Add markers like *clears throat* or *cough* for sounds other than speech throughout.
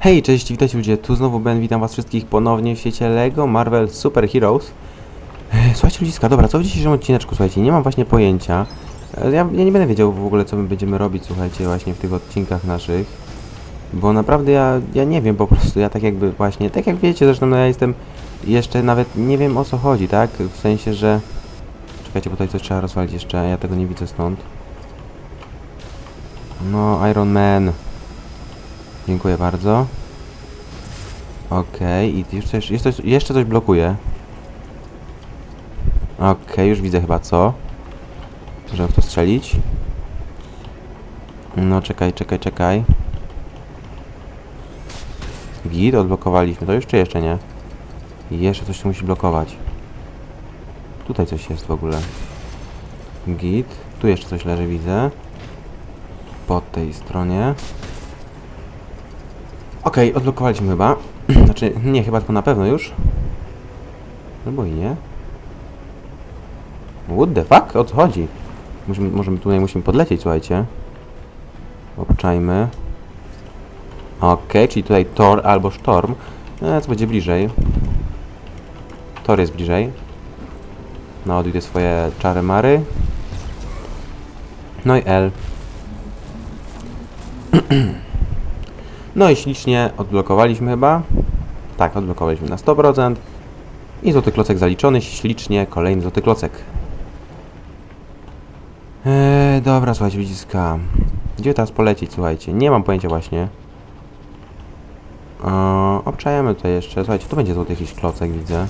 Hej, cześć, witajcie ludzie, tu znowu Ben, witam was wszystkich ponownie w świecie LEGO Marvel Super Heroes. Słuchajcie ludziska, dobra, co w dzisiejszym odcineczku, słuchajcie, nie mam właśnie pojęcia. E, Ja, ja nie będę wiedział w ogóle, co my będziemy robić, słuchajcie, właśnie w tych odcinkach naszych. Bo naprawdę ja, ja nie wiem po prostu, ja tak jakby właśnie, tak jak wiecie, zresztą no ja jestem, jeszcze nawet nie wiem o co chodzi, tak? W sensie, że... Czekajcie, bo tutaj coś trzeba rozwalić jeszcze, ja tego nie widzę stąd. No, Iron Man. Dziękuję bardzo. Okej, i jeszcze, coś, jeszcze coś blokuje. Okej, już widzę chyba co. Możemy w to strzelić. No czekaj, czekaj, czekaj. Git, odblokowaliśmy to czy jeszcze nie? Jeszcze coś tu musi blokować. Tutaj coś jest w ogóle. Git. Tu jeszcze coś leży, widzę. Po tej stronie. Okej, odblokowaliśmy chyba. *clears throat* znaczy, nie, chyba tylko na pewno już. Albo i nie. What the fuck? O co chodzi? Musimy, możemy tutaj musimy podlecieć, słuchajcie. Obczajmy. Okej, czyli tutaj Thor albo Storm. E, co będzie bliżej. Thor jest bliżej. No, odjdzie swoje czary mary. No i L. *clears throat* No i ślicznie odblokowaliśmy chyba. Tak, odblokowaliśmy na 100%. I złoty klocek zaliczony, ślicznie, kolejny złoty klocek. Eee, dobra, słuchajcie, widziska. Gdzie teraz polecieć, słuchajcie? Nie mam pojęcia właśnie. Eee, obczajamy tutaj jeszcze. Słuchajcie, tu będzie złoty jakiś klocek, widzę.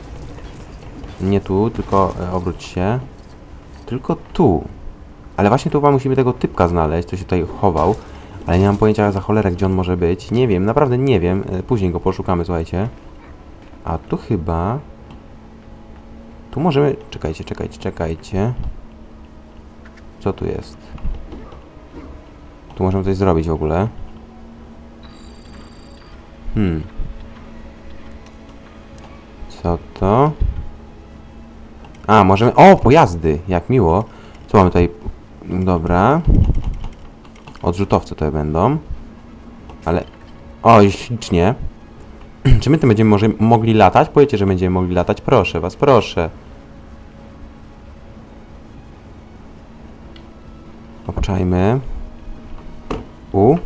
Nie tu, tylko e, obróć się. Tylko tu. Ale właśnie tu chyba musimy tego typka znaleźć, co się tutaj chował. Ale nie mam pojęcia za cholerę, gdzie on może być. Nie wiem, naprawdę nie wiem. E, Później go poszukamy, słuchajcie. A tu chyba... Tu możemy... Czekajcie, czekajcie, czekajcie. Co tu jest? Tu możemy coś zrobić w ogóle. Hmm. Co to? A, możemy... O, pojazdy! Jak miło. Co mamy tutaj? Dobra. Odrzutowce to będą. Ale... O, i ślicznie. *clears throat* Czy my tym będziemy może mogli latać? Powiecie, że będziemy mogli latać? Proszę was, proszę. Obczajmy. U.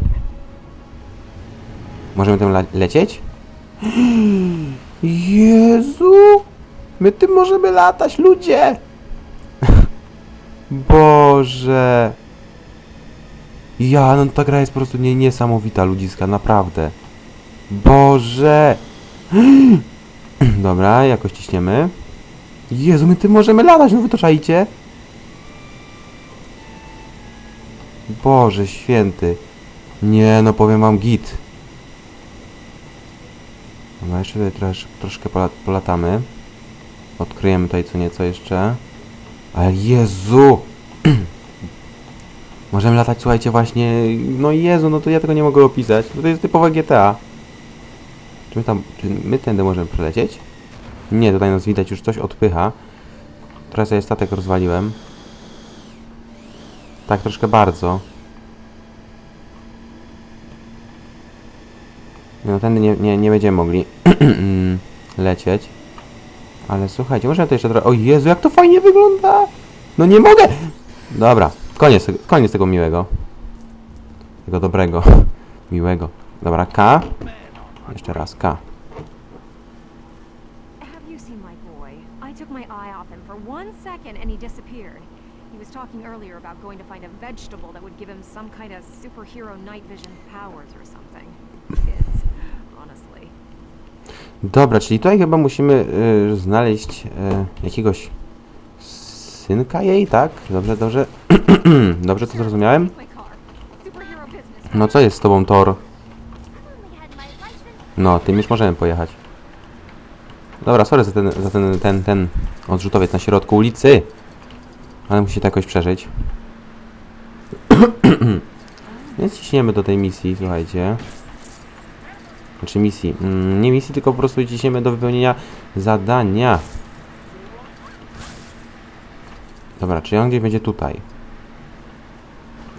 Możemy tym lecieć? *gasps* Jezu! My tym możemy latać, ludzie! *laughs* Boże! Ja, no ta gra jest po prostu nie, niesamowita, ludziska, naprawdę. Boże! *clears throat* Dobra, jakoś ciśniemy. Jezu, my tym możemy latać, no wy? Boże święty. Nie, no powiem wam git. Dobra, jeszcze tutaj trosz, troszkę pola, polatamy. Odkryjemy tutaj co nieco jeszcze. Ale Jezu! Możemy latać, słuchajcie, właśnie... No Jezu, no to ja tego nie mogę opisać. No to jest typowe GTA. Czy my tam... Czy my tędy możemy przelecieć? Nie, tutaj nas widać już coś odpycha. Teraz ja statek rozwaliłem. Tak, troszkę bardzo. No tędy nie, nie, nie będziemy mogli *clears throat* lecieć. Ale słuchajcie, może to jeszcze trochę... O Jezu, jak to fajnie wygląda! No nie mogę! Dobra, koniec, koniec tego miłego. Tego dobrego. Miłego. Dobra, K. Jeszcze raz, K. He was talking earlier about going to find a vegetable that would give him some kind of superhero night vision powers or something. Kids, honestly. Dobra, czyli tutaj chyba musimy y, znaleźć y, jakiegoś synka jej, tak? Dobrze, dobrze. *clears throat* dobrze to zrozumiałem? No co jest z tobą, license. No, tym już możemy pojechać. Dobra, sorry za ten, za ten, ten, ten odrzutowiec na środku ulicy. Ale musi to jakoś przeżyć. *clears throat* Więc ciśniemy do tej misji, słuchajcie. Znaczy misji. Mm, nie misji, tylko po prostu ciśniemy do wypełnienia zadania. Dobra, czy on gdzieś będzie tutaj?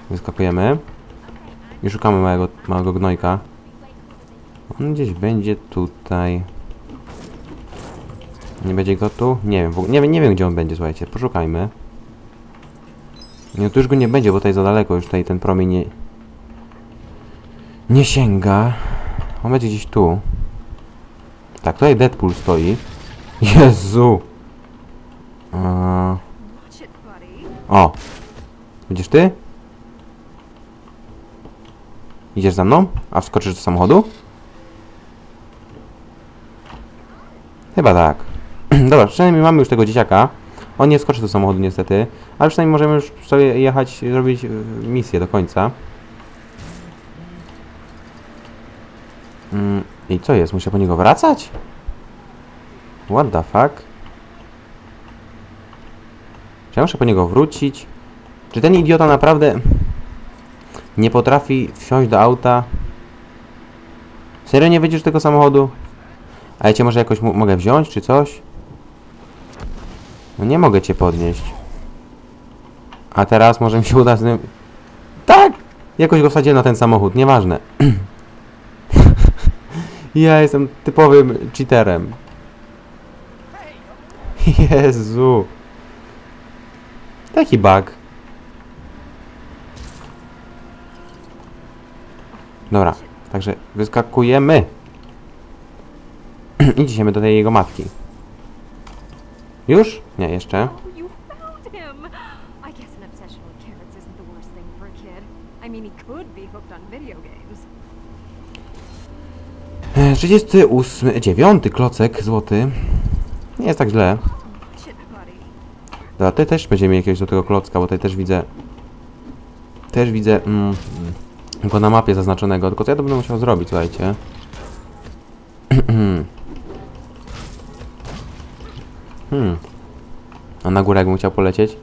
Wyskakujemy. I szukamy małego, małego gnojka. On gdzieś będzie tutaj. Nie będzie go tu? Nie wiem, ogóle, nie, nie wiem gdzie on będzie, słuchajcie, poszukajmy. Nie, tu już go nie będzie, bo tutaj za daleko, już tutaj ten promień nie... Nie sięga. On będzie gdzieś tu. Tak, tutaj Deadpool stoi. Jezu! Eee. O! Będziesz ty? Idziesz za mną? A wskoczysz do samochodu? Chyba tak. *clears throat* Dobra, przynajmniej mamy już tego dzieciaka. On nie wskoczy do samochodu niestety, ale przynajmniej możemy już sobie jechać, zrobić y, misję do końca. Mm, I co jest? Muszę po niego wracać? What the fuck? Czy ja muszę po niego wrócić? Czy ten idiota naprawdę nie potrafi wsiąść do auta? Serio nie wyjdziesz tego samochodu? A ja cię może jakoś mogę wziąć, czy coś? No nie mogę cię podnieść. A teraz może mi się uda z nim... Tak! Jakoś go wsadziłem na ten samochód, nieważne. *clears throat* ja jestem typowym cheaterem. Jezu. Taki bug. Dobra, także wyskakujemy. *clears throat* I idziemy do tej jego matki. Już? Nie, jeszcze. Oh. E, 38, 9 klocek złoty. Nie jest tak źle. Dobra, tutaj też będziemy mieli jakiegoś do tego klocka, bo tutaj też widzę... Też widzę... Mm, mm, go na mapie zaznaczonego, tylko co ja to będę musiał zrobić, słuchajcie. *clears throat* hmm. A na górę jakbym chciał polecieć?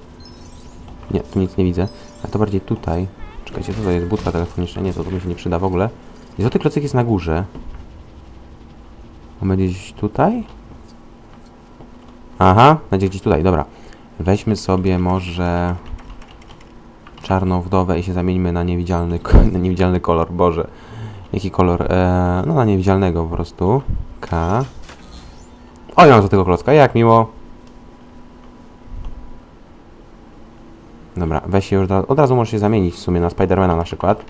Nie, tu nic nie widzę. A to bardziej tutaj. Czekajcie, to jest? Budka telefoniczna? Nie, to, to mi się nie przyda w ogóle. I złoty klocek jest na górze. On będzie gdzieś tutaj? Aha, będzie gdzieś tutaj, dobra. Weźmy sobie może czarną wdowę i się zamieńmy na niewidzialny, *laughs* na niewidzialny kolor, Boże. Jaki kolor? Eee, no na niewidzialnego po prostu. K. O, ja mam tego klocka, jak miło. Dobra, weź się już, od razu możesz się zamienić w sumie na Spidermana na przykład.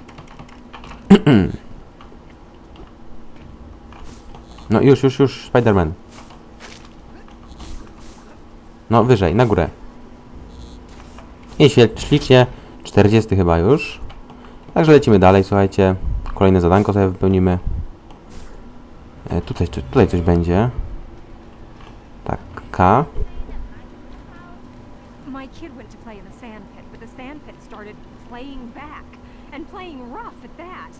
*clears throat* No już, już, już, Spiderman. No, wyżej, na górę. I ślicznie. 40 chyba już. Także lecimy dalej, słuchajcie. Kolejne zadanko sobie wypełnimy. E, tutaj, tutaj coś będzie. Tak, K. My kid went to play in the sand pit, but the sand pit started playing back. And playing rough at that.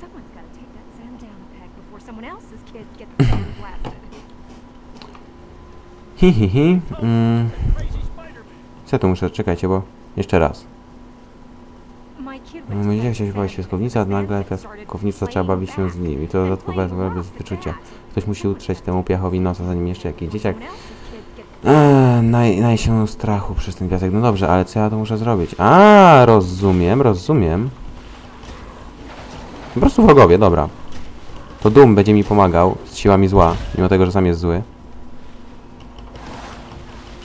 Someone's gotta take that sand down a peg before someone else's gets *coughs* sand blasted. Hi, hi, hi. Mm. Co tu muszę, czekajcie, bo jeszcze raz. Chciałeś the bawić sand piaskownica, a nagle piaskownica trzeba bawić się z nim. I to jest bez wyczucia. Ktoś musi utrzeć temu piachowi nosa, zanim jeszcze jakiś dzieciak Eee, naj, naj się strachu przez ten piasek. No dobrze, ale co ja to muszę zrobić? A, rozumiem, rozumiem. Po prostu wrogowie, dobra. To Doom będzie mi pomagał z siłami zła, mimo tego, że sam jest zły.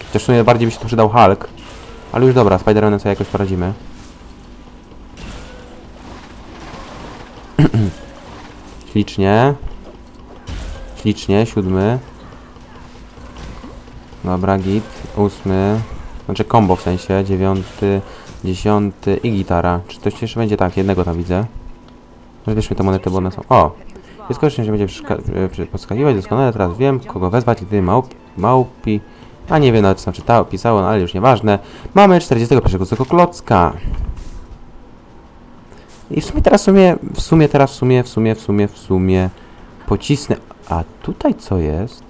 Chociaż w sumie bardziej by się tu przydał Hulk. Ale już dobra, Spider-Manem sobie jakoś poradzimy. *clears throat* Ślicznie. Ślicznie, siódmy. Dobra, git. Ósmy. Znaczy combo w sensie. Dziewiąty, dziesiąty i gitara. Czy coś jeszcze będzie? Tak, jednego tam widzę. Zabierzmy te monety, bo one są... O! Jest korzystnie, że będzie e, podskakiwać. Doskonale teraz wiem, kogo wezwać, gdy małp małpi... A nie wiem nawet co czytało, pisało, no ale już nieważne. Mamy 41 tego klocka. I w sumie teraz w sumie, w sumie teraz w sumie, w sumie, w sumie, w sumie pocisnę... A tutaj co jest?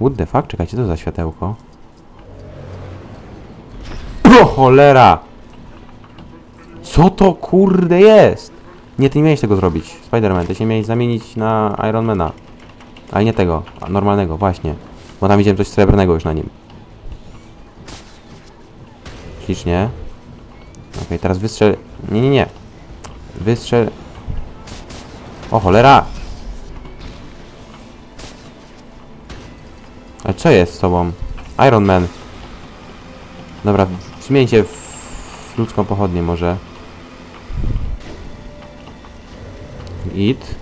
What the fuck? Czekajcie, co za światełko? O cholera! Co to kurde jest? Nie, ty nie miałeś tego zrobić. Spider-Man, ty się miałeś zamienić na Ironmana. Ale nie tego, normalnego, właśnie. Bo tam widziałem coś srebrnego już na nim. Ślicznie. Okej, teraz wystrzel... Nie, nie, nie. Wystrzel... O cholera! Ale co jest z tobą? Iron Man. Dobra, zmieńcie w ludzką pochodnię może. It.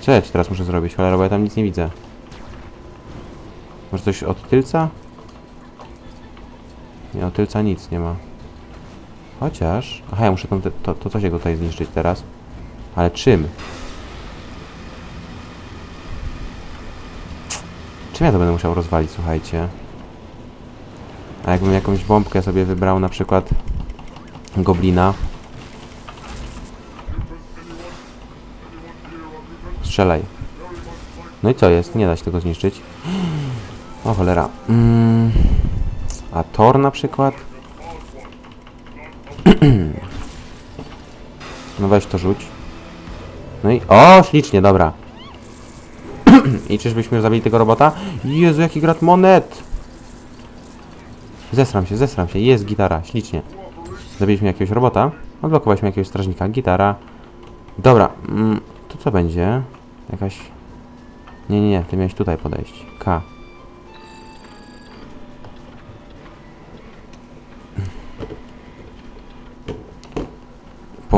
Ci teraz muszę zrobić? Cholera, bo ja tam nic nie widzę. Może coś od tylca? Nie, od tylca nic nie ma. Chociaż... Aha, ja muszę to, to coś jego tutaj zniszczyć teraz. Ale czym? Czym ja to będę musiał rozwalić, słuchajcie? A jakbym jakąś bombkę sobie wybrał, na przykład goblina. Strzelaj. No i co jest? Nie da się tego zniszczyć. O cholera. Mm. A Thor na przykład? *clears throat* No weź to rzuć. No i... O, ślicznie, dobra. *clears throat* I czyżbyśmy zabili tego robota? Jezu, jaki grat monet! Zesram się, zesram się. Jest gitara, ślicznie. Zabiliśmy jakiegoś robota. Odblokowaliśmy jakiegoś strażnika. Gitara. Dobra, mm, to co będzie? Jakaś... Nie, nie, nie, ty miałeś tutaj podejść. K.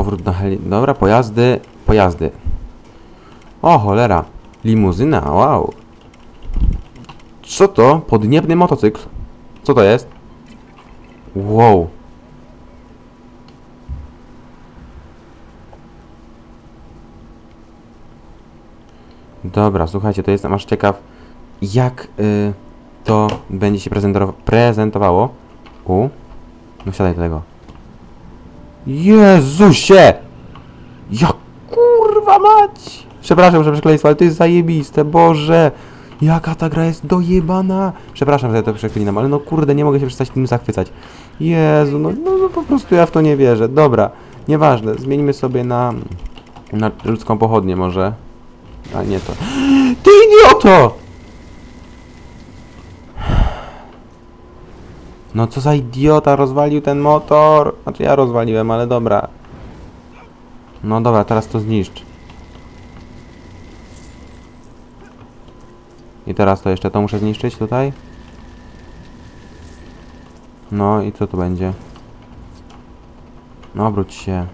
Powrót na heli... Dobra, pojazdy, pojazdy. O, cholera. Limuzyna, wow. Co to? Podniebny motocykl. Co to jest? Wow. Dobra, słuchajcie, to jestem aż ciekaw, jak y, to będzie się prezentowało. U. No siadaj do tego. Jezusie! Ja kurwa mać! Przepraszam, że przekleństwo, ale to jest zajebiste, Boże! Jaka ta gra jest dojebana! Przepraszam, że ja to przeklinam, ale no kurde, nie mogę się przestać tym zachwycać. Jezu, no, no, no po prostu ja w to nie wierzę. Dobra, nieważne, zmieńmy sobie na, na ludzką pochodnię może. A nie to. *gasps* Ty idioto! No co za idiota, rozwalił ten motor. Znaczy ja rozwaliłem, ale dobra. No dobra, teraz to zniszcz. I teraz to jeszcze to muszę zniszczyć tutaj. No i co tu będzie? No obróć się.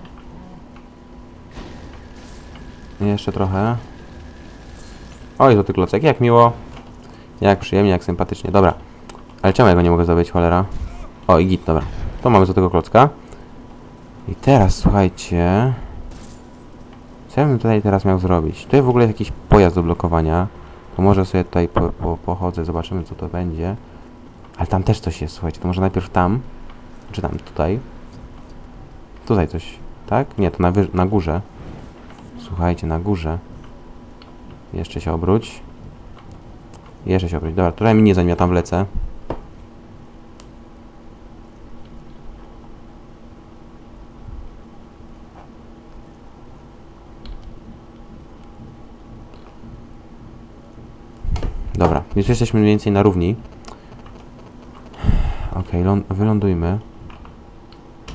I Jeszcze trochę. Oj, złoty klocek, jak miło. Jak przyjemnie, jak sympatycznie. Dobra. Ale czemu ja go nie mogę zdobyć, cholera? O, i git, dobra. To mamy złotego klocka. I teraz, słuchajcie... Co ja bym tutaj teraz miał zrobić? Tutaj w ogóle jest jakiś pojazd do blokowania. To może sobie tutaj po, po, pochodzę, zobaczymy co to będzie. Ale tam też coś jest, słuchajcie. To może najpierw tam. Czy tam, tutaj. Tutaj coś, tak? Nie, to na, na górze. Słuchajcie, na górze. Jeszcze się obróć. Jeszcze się obróć. Dobra, tutaj mi nie zanim ja tam wlecę. Dobra, już jesteśmy mniej więcej na równi. Okej, ląd wylądujmy.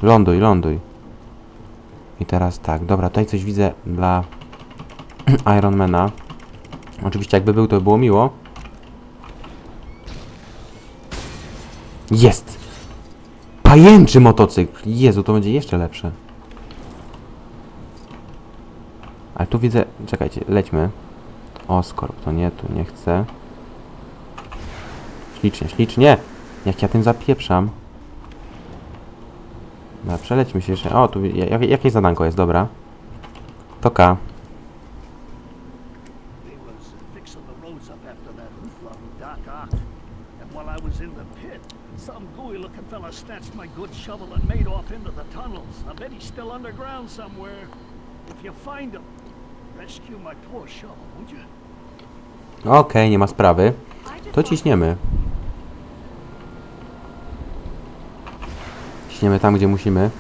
Ląduj, ląduj. I teraz tak, dobra, tutaj coś widzę dla *clears throat* Ironmana. Oczywiście jakby był, to by było miło. Jest! Pajęczy motocykl! Jezu, to będzie jeszcze lepsze. Ale tu widzę... Czekajcie, lećmy. Oskorp, to nie, tu nie chcę. Ślicznie, ślicznie! Jak ja tym zapieprzam. Dobra, przelećmy się jeszcze. O, tu jak, jakieś zadanko jest, dobra. To K. They was fixing the roads up after that hoopla with Doc Ock. And while I was in the pit, some gooey-looking fella snatched my good shovel and made off into the tunnels. I bet he's still underground somewhere. If you find him, rescue my poor shovel, would you? Okej, nie ma sprawy. To ciśniemy. Ciśniemy tam, gdzie musimy.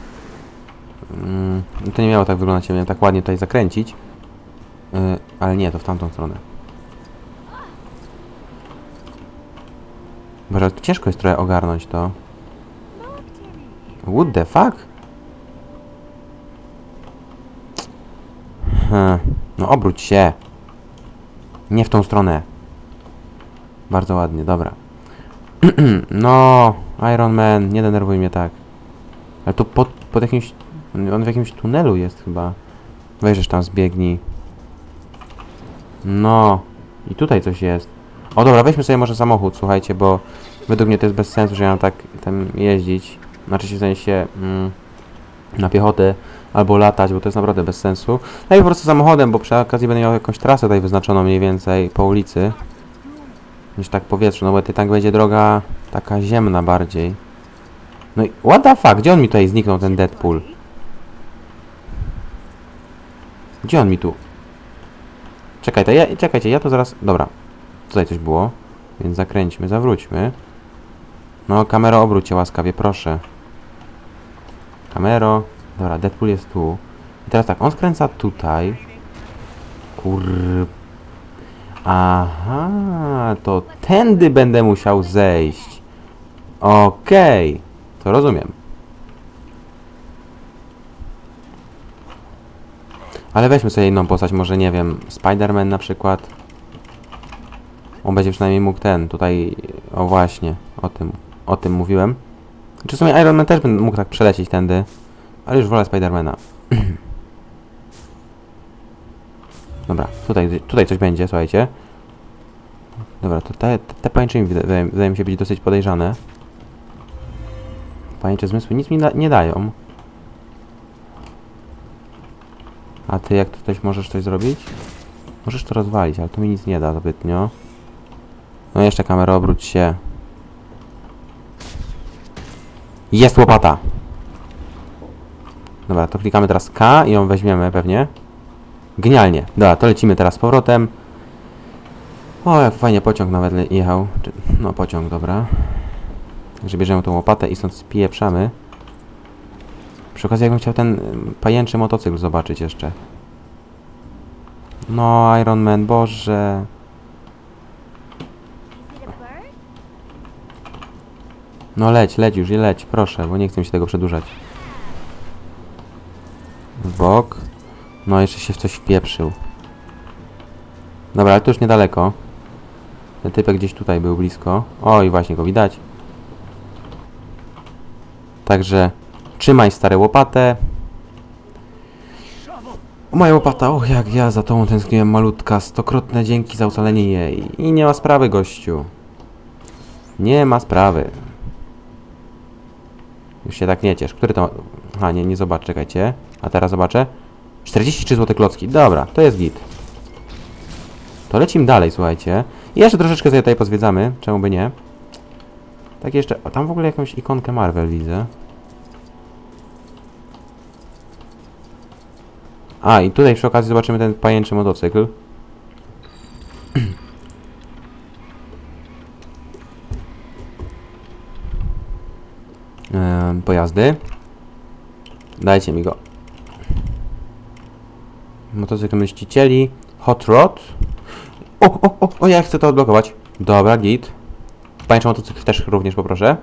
Mm, to nie miało tak wyglądać, ja miałem tak ładnie tutaj zakręcić. Yy, ale nie, to w tamtą stronę. Boże, ciężko jest trochę ogarnąć to. What the fuck? Hmm, No obróć się. Nie w tą stronę. Bardzo ładnie, dobra. *clears throat* no, Iron Man, nie denerwuj mnie tak. Ale to pod, pod jakimś... On w jakimś tunelu jest chyba. Wejrzysz tam, zbiegnij. No. I tutaj coś jest. O dobra, weźmy sobie może samochód, słuchajcie, bo według mnie to jest bez sensu, że ja mam tak tam jeździć. Znaczy się w sensie mm, na piechotę albo latać, bo to jest naprawdę bez sensu. No i po prostu samochodem, bo przy okazji będę miał jakąś trasę tutaj wyznaczoną mniej więcej po ulicy. Niż tak powietrzu, no bo tutaj tak będzie droga taka ziemna bardziej. No i what the fuck, gdzie on mi tutaj zniknął ten Deadpool? Gdzie on mi tu? Czekaj, to ja, czekajcie, ja to zaraz... Dobra, tutaj coś było, więc zakręćmy, zawróćmy. No, kamero, obróć się łaskawie, proszę. Kamero. Dobra, Deadpool jest tu. I teraz tak, on skręca tutaj. Kur... Aha, to tędy będę musiał zejść. Okej, to rozumiem. Ale weźmy sobie inną postać, może nie wiem, Spider-Man na przykład. On będzie przynajmniej mógł ten, tutaj, o właśnie, o tym, o tym mówiłem. Czy w sumie Iron Man też bym mógł tak przelecieć tędy, ale już wolę Spidermana. *clears throat* Dobra, tutaj, tutaj coś będzie, słuchajcie. Dobra, to te, te, te wydaje mi się być dosyć podejrzane. Pajęcze zmysły nic mi nie dają. A ty jak tutaj możesz coś zrobić? Możesz to rozwalić, ale to mi nic nie da zbytnio. No jeszcze kamera, obróć się. Jest łopata! Dobra, to klikamy teraz K i ją weźmiemy pewnie. Genialnie. Dobra, to lecimy teraz z powrotem. O, jak fajnie pociąg nawet jechał. No, pociąg, dobra. Także bierzemy tą łopatę i stąd spieprzamy. Przy okazji jakbym chciał ten ym, pajęczy motocykl zobaczyć jeszcze. No, Iron Man, Boże. No leć, leć już, i leć, proszę, bo nie chcę mi się tego przedłużać. W bok. No, jeszcze się w coś wpieprzył. Dobra, ale to już niedaleko. Ten typek gdzieś tutaj był blisko. O, i właśnie go widać. Także trzymaj stare łopatę. O, moja łopata, och jak ja za tą tęskniłem malutka. Stokrotne dzięki za ocalenie jej. I nie ma sprawy, gościu. Nie ma sprawy. Już się tak nie ciesz. Który to... Aha, nie, nie zobaczę, czekajcie. A teraz zobaczę. 43 zł klocki. Dobra, to jest git. To lecimy dalej, słuchajcie. I jeszcze troszeczkę sobie tutaj pozwiedzamy. Czemu by nie? Tak jeszcze... Tam w ogóle jakąś ikonkę Marvel widzę. A, i tutaj przy okazji zobaczymy ten pajęczy motocykl. *clears throat* Pojazdy. Dajcie mi go. Motocykl mścicieli. Hot Rod. O, o, o, o, ja chcę to odblokować. Dobra, git. Pajęczy motocykl też również poproszę.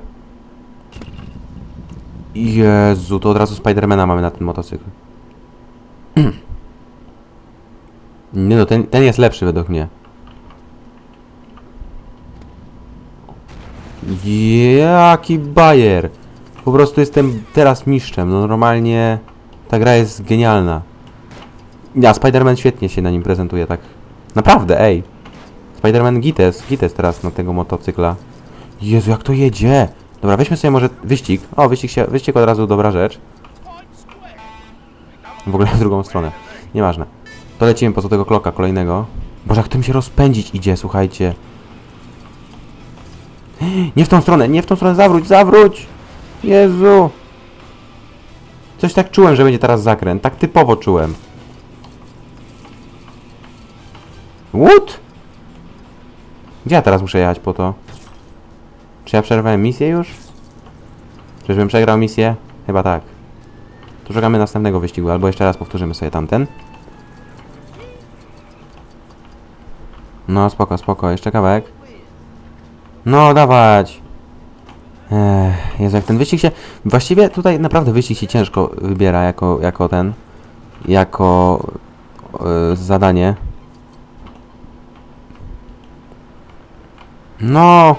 Jezu, to od razu Spidermana mamy na ten motocykl. *clears throat* Nie no, ten, ten jest lepszy według mnie. Jaki bajer! Po prostu jestem teraz mistrzem. No normalnie ta gra jest genialna. Ja, Spider-Man świetnie się na nim prezentuje, tak. Naprawdę, ej. Spider-Man Gites, Gites teraz na tego motocykla. Jezu, jak to jedzie! Dobra, weźmy sobie może wyścig. O, wyścig się, wyścig od razu dobra rzecz. W ogóle w drugą stronę. Nieważne. To lecimy po tego kloka kolejnego. Boże, jak tym się rozpędzić idzie, słuchajcie. Nie w tą stronę, nie w tą stronę, zawróć, zawróć! Jezu! Coś tak czułem, że będzie teraz zakręt. Tak typowo czułem. What? Gdzie ja teraz muszę jechać po to? Czy ja przerwałem misję już? Czyżbym przegrał misję? Chyba tak. To szukamy następnego wyścigu, albo jeszcze raz powtórzymy sobie tamten. No, spoko, spoko, jeszcze kawałek. No, dawać! Ech, Jezu, jak ten wyścig się... Właściwie tutaj naprawdę wyścig się ciężko wybiera jako, jako ten... Jako... zadanie. No!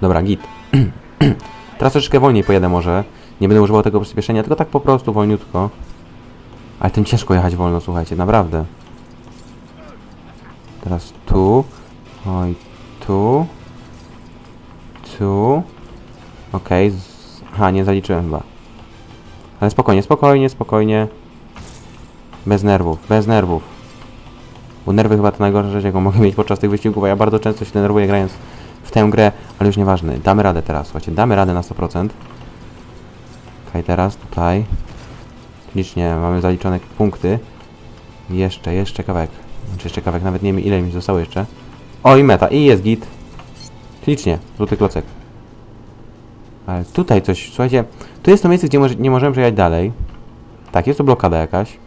Dobra, git. *clears throat* Teraz troszeczkę wolniej pojadę może. Nie będę używał tego przyspieszenia, tylko tak po prostu wolniutko. Ale tym ciężko jechać wolno, słuchajcie, naprawdę. Teraz tu. Oj, tu. Tu. Okej. z- Aha, nie zaliczyłem chyba. Ale spokojnie, spokojnie, spokojnie. Bez nerwów, bez nerwów. Bo nerwy chyba to najgorsza rzecz, jaką mogę mieć podczas tych wyścigów, a ja bardzo często się denerwuję grając tę grę, ale już nieważne. Damy radę teraz, słuchajcie, damy radę na 100%. Okej, teraz tutaj. Licznie, mamy zaliczone punkty. Jeszcze, jeszcze kawałek. Znaczy jeszcze kawałek, nawet nie wiem ile mi zostało jeszcze. O i meta, i jest git. Licznie, złoty klocek. Ale tutaj coś, słuchajcie, tu jest to miejsce, gdzie może, nie możemy przejechać dalej. Tak, jest to blokada jakaś.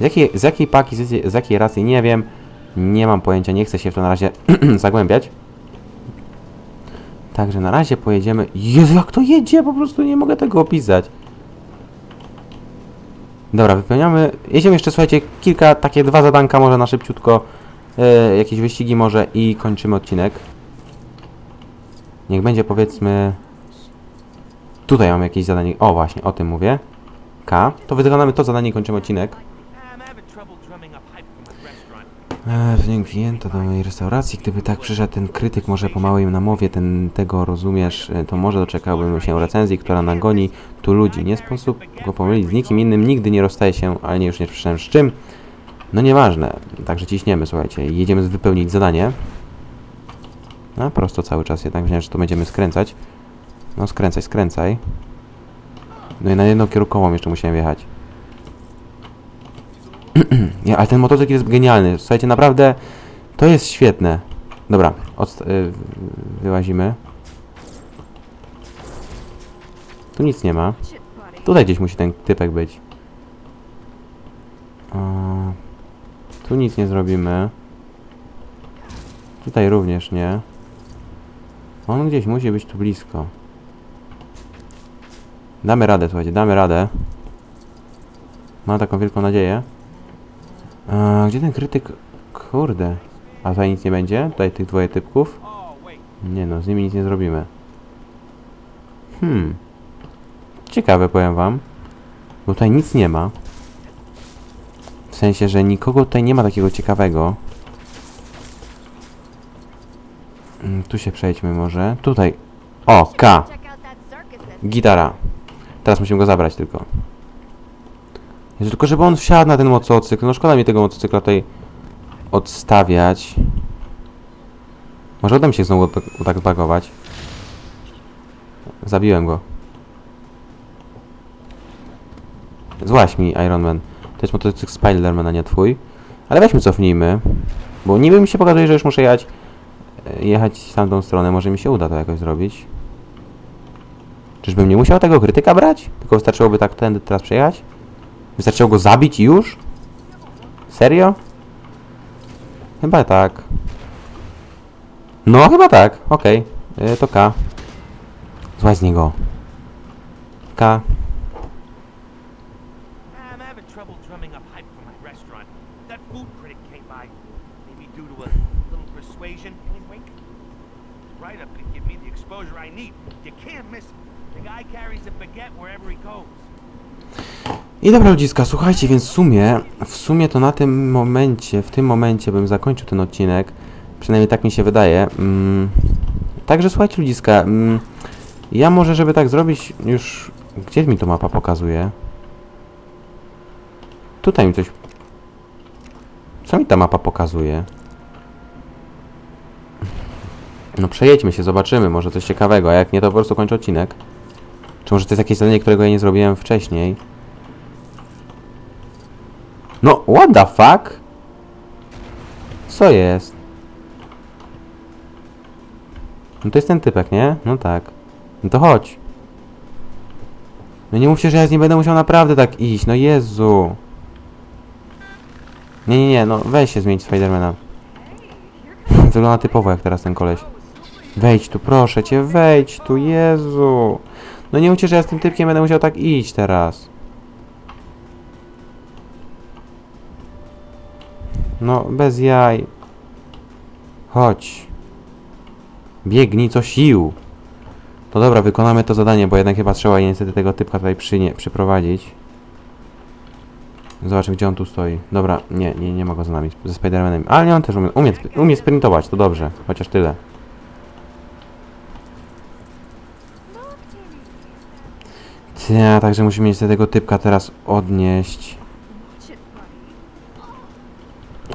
Z jakiej, z jakiej paki, z, z jakiej racji, nie wiem. Nie mam pojęcia, nie chcę się w to na razie *clears throat* zagłębiać. Także na razie pojedziemy. Jezu, jak to jedzie, po prostu nie mogę tego opisać. Dobra, wypełniamy. Jedziemy jeszcze, słuchajcie, kilka, takie dwa zadanka może na szybciutko. E, jakieś wyścigi może i kończymy odcinek. Niech będzie powiedzmy... Tutaj mam jakieś zadanie. O, właśnie, o tym mówię. K. To wykonamy to zadanie i kończymy odcinek. E, w dniu klienta do mojej restauracji, gdyby tak przyszedł ten krytyk, może po małej namowie, ten tego rozumiesz, e, to może doczekałbym się recenzji, która nagoni tu ludzi. Nie sposób go pomylić z nikim innym, nigdy nie rozstaje się, ale nie już nie przyszedłem z czym. No nieważne, także ciśniemy, słuchajcie, jedziemy wypełnić zadanie. No prosto cały czas, jednak myślałem, że to będziemy skręcać. No skręcaj, skręcaj. No i na jedną kierunkową jeszcze musiałem jechać. Nie, ale ten motocykl jest genialny. Słuchajcie, naprawdę to jest świetne. Dobra, odst- y, wyłazimy. Tu nic nie ma. Tutaj gdzieś musi ten typek być. O, tu nic nie zrobimy. Tutaj również nie. On gdzieś musi być tu blisko. Damy radę, słuchajcie, damy radę. Mam taką wielką nadzieję. Gdzie ten krytyk? Kurde. A tutaj nic nie będzie? Tutaj tych dwoje typków? Nie no, z nimi nic nie zrobimy. Hmm. Ciekawe, powiem wam. Bo tutaj nic nie ma. W sensie, że nikogo tutaj nie ma takiego ciekawego. Mm, Tu się przejdźmy może. Tutaj. O, K. Gitara. Teraz musimy go zabrać tylko. Jezu, tylko żeby on wsiadł na ten motocykl. No szkoda mi tego motocykla tutaj odstawiać. Może uda mi się znowu tak- bagować. Zabiłem go. Złaś mi, Iron Man. To jest motocykl Spidermana, nie twój. Ale weźmy cofnijmy. Bo niby mi się pokazuje, że już muszę jechać, e, jechać tamtą stronę. Może mi się uda to jakoś zrobić. Czyżbym nie musiał tego krytyka brać? Tylko wystarczyłoby tak tędy teraz przejechać? Wystarczyło go zabić i już? Serio? Chyba tak. No, chyba tak. Okej. Y, To K. Złaź z niego. K. I dobra ludziska, słuchajcie, więc w sumie, w sumie to na tym momencie, w tym momencie bym zakończył ten odcinek. Przynajmniej tak mi się wydaje. Mm. Także słuchajcie ludziska, mm. ja może żeby tak zrobić już... Gdzie mi to mapa pokazuje? Tutaj mi coś... Co mi ta mapa pokazuje? No przejedźmy się, zobaczymy, może coś ciekawego, a jak nie to po prostu kończę odcinek. Czy może to jest jakieś zadanie, którego ja nie zrobiłem wcześniej? No, what the fuck? Co jest? No to jest ten typek, nie? No tak. No to chodź. No nie mówcie, że ja z nim będę musiał naprawdę tak iść, no Jezu. Nie, nie, nie, no weź się zmienić Spidermana. *laughs* Wygląda typowo jak teraz ten koleś. Wejdź tu, proszę cię, wejdź tu, Jezu. No nie mówcie, że ja z tym typkiem będę musiał tak iść teraz. No, bez jaj. Chodź. Biegnij co sił. To dobra, wykonamy to zadanie, bo jednak chyba trzeba niestety tego typka tutaj przynie, przyprowadzić. Zobaczmy, gdzie on tu stoi. Dobra, nie, nie, nie ma go za nami, ze Spidermanem. Ale nie, on też umie, umie, umie sprintować, to dobrze. Chociaż tyle. Ja, także musimy niestety tego typka teraz odnieść.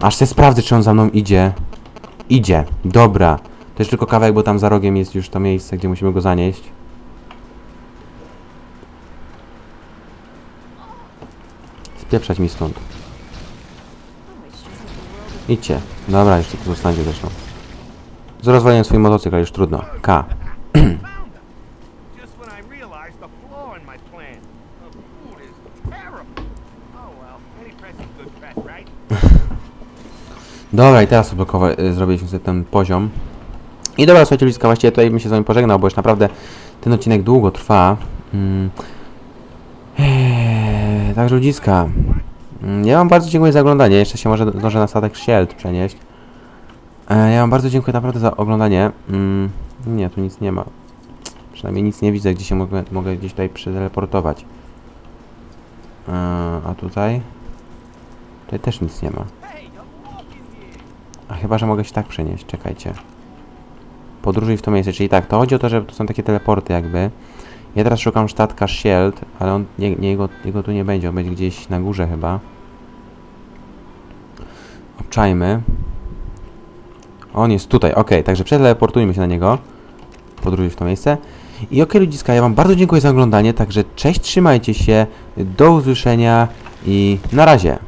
Aż się sprawdzę, czy on za mną idzie. Idzie. Dobra. Jest tylko kawałek, bo tam za rogiem jest już to miejsce, gdzie musimy go zanieść. Spieprzać mi stąd. Idźcie. Dobra, jeszcze tu zostańcie zresztą. Zrozwoliłem swój motocykl, ale już trudno. K. Dobra, i teraz y, zrobiliśmy sobie ten poziom. I dobra, słuchajcie, ludziska, właściwie tutaj bym się z wami pożegnał, bo już naprawdę ten odcinek długo trwa. Mm. Eee, także ludziska, mm, ja wam bardzo dziękuję za oglądanie. Jeszcze się może zdążę na statek Shield przenieść. Eee, ja wam bardzo dziękuję naprawdę za oglądanie. Mm. Nie, tu nic nie ma. Przynajmniej nic nie widzę, gdzie się mogę, mogę gdzieś tutaj przeteleportować. Eee, a tutaj? Tutaj też nic nie ma. A chyba, że mogę się tak przenieść, czekajcie. Podróżuj w to miejsce, czyli tak, to chodzi o to, że to są takie teleporty jakby. Ja teraz szukam sztatka Shield, ale on, nie, nie, jego, jego tu nie będzie, on będzie gdzieś na górze chyba. Obczajmy. On jest tutaj, ok, także przeteleportujmy się na niego. Podróżuj w to miejsce. I ok, ludziska, ja wam bardzo dziękuję za oglądanie, także cześć, trzymajcie się, do usłyszenia i na razie.